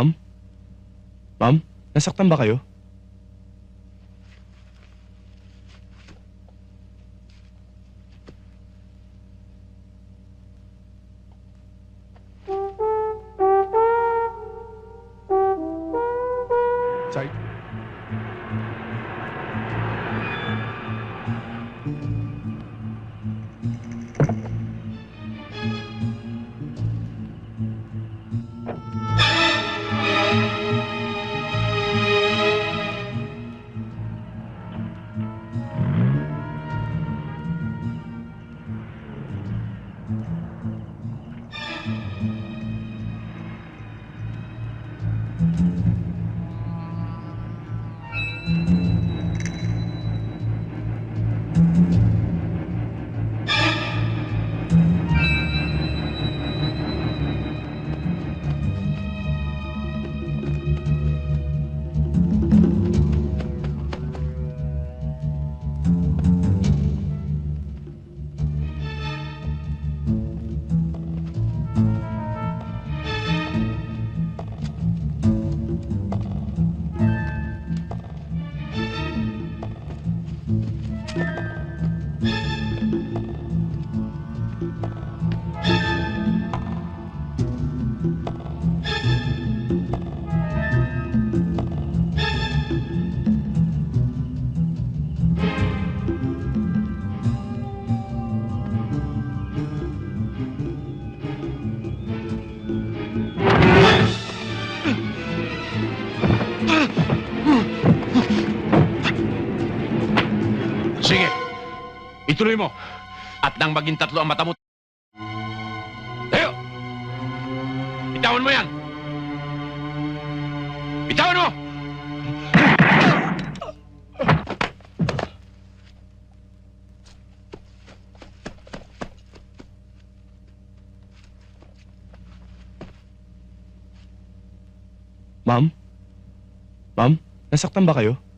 Ma'am? Ma'am? Nasaktan ba kayo? Sorry. Sige. Ituloy mo. At nang maging tatlo ang mata mo. Tayo! Bitawan mo yan! Bitawan mo! Ma'am? Ma'am? Nasaktan ba kayo?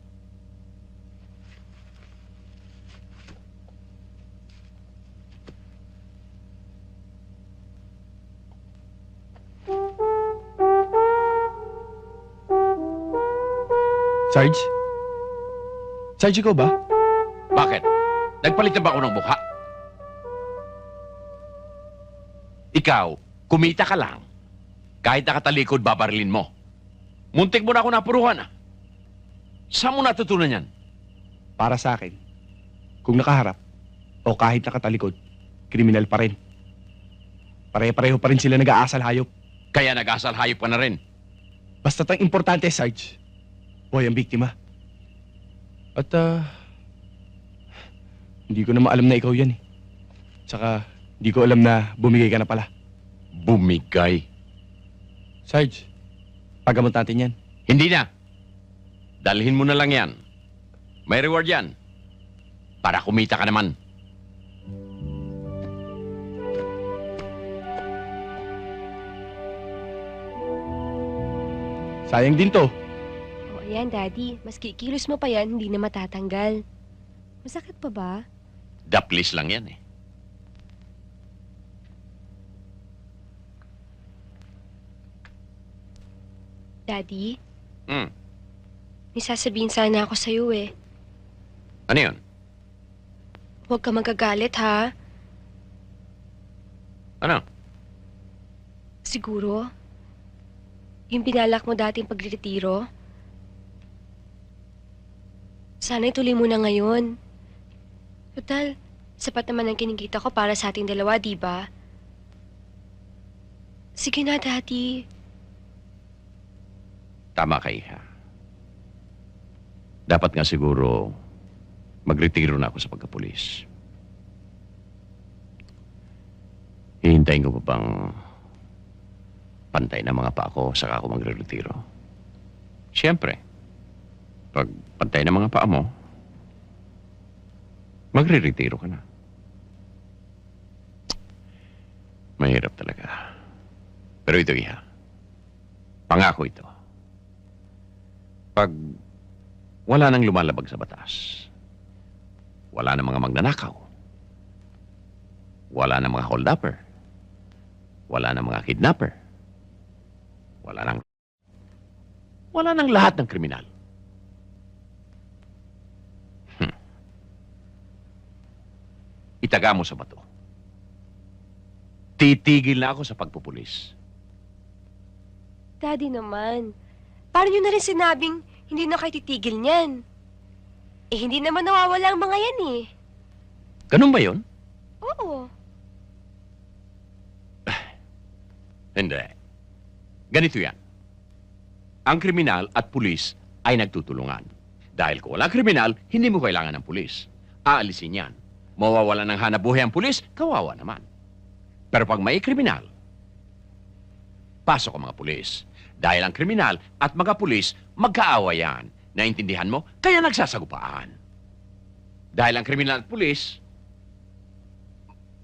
Sarge? Sarge, ikaw ba? Bakit? Nagpalit na ba ako ng mukha? Ikaw, kumita ka lang. Kahit nakatalikod, babarilin mo. Muntik mo na ako napuruhan ah. Saan mo natutunan yan? Para sa akin, kung nakaharap o kahit nakatalikod, kriminal pa rin. Pare-pareho pa rin sila nag-aasal hayop. Kaya nag-asal hayop ka na rin. Basta ang importante, Sarge, buhay ang biktima. At, ah, hindi ko na maalam na ikaw yan eh. Tsaka, hindi ko alam na bumigay ka na pala. Bumigay. Sarge, pagamot natin yan. Hindi na. Dalhin mo na lang yan. May reward yan. Para kumita ka naman. Sayang din to. O ayan, Daddy. Maski kilos mo pa yan, hindi na matatanggal. Masakit pa ba? Daplis lang yan eh. Daddy, Hmm. may sasabihin sana ako sa'yo eh. Ano yun? Huwag ka magagalit, ha? Ano? Siguro? Yung binalak mo dating pagretiro? Sana ituloy mo na ngayon. Total, sapat naman ang kinikita ko para sa ating dalawa, di ba? Sige na, Daddy. Tama ka, Iha. Dapat nga siguro magretiro na ako sa pagkapulis. Hihintayin ko pa bang pantay na mga pa ako saka ako magre-retiro. Siyempre, pag pantay na mga paa mo, magre-retiro ka na. Mahirap talaga. Pero ito, Iha. Pangako ito. Pag wala nang lumalabag sa batas, wala nang mga magnanakaw, wala nang mga holdupper, wala nang mga kidnapper, wala nang Wala nang lahat ng kriminal. Hmm. Itaga mo sa bato. Titigil na ako sa pagpupulis. Daddy naman, paano nyo na rin sinabing hindi na kayo titigil niyan? Eh, hindi naman nawawala ang mga yan eh. Ganun ba yon? Oo. Hindi. Ganito yan. Ang kriminal at pulis ay nagtutulungan. Dahil kung walang kriminal, hindi mo kailangan ng pulis. Aalisin yan. Mawawala ng hanap buhay ang pulis, kawawa naman. Pero pag may kriminal, pasok ang mga pulis. Dahil ang kriminal at mga pulis, magkaawa yan. Naintindihan mo? Kaya nagsasagupaan. Dahil ang kriminal at pulis,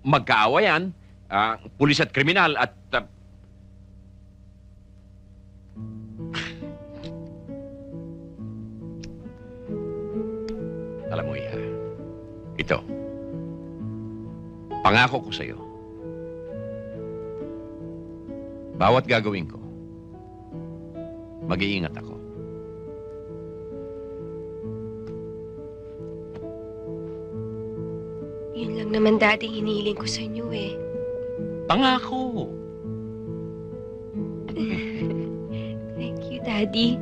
magkaawa yan. ah, pulis at kriminal at ah, Alam mo, Iha, ito, pangako ko sa'yo, bawat gagawin ko, mag-iingat ako. Yun lang naman, Daddy, hinihiling ko sa inyo eh. Pangako! Thank you, Daddy.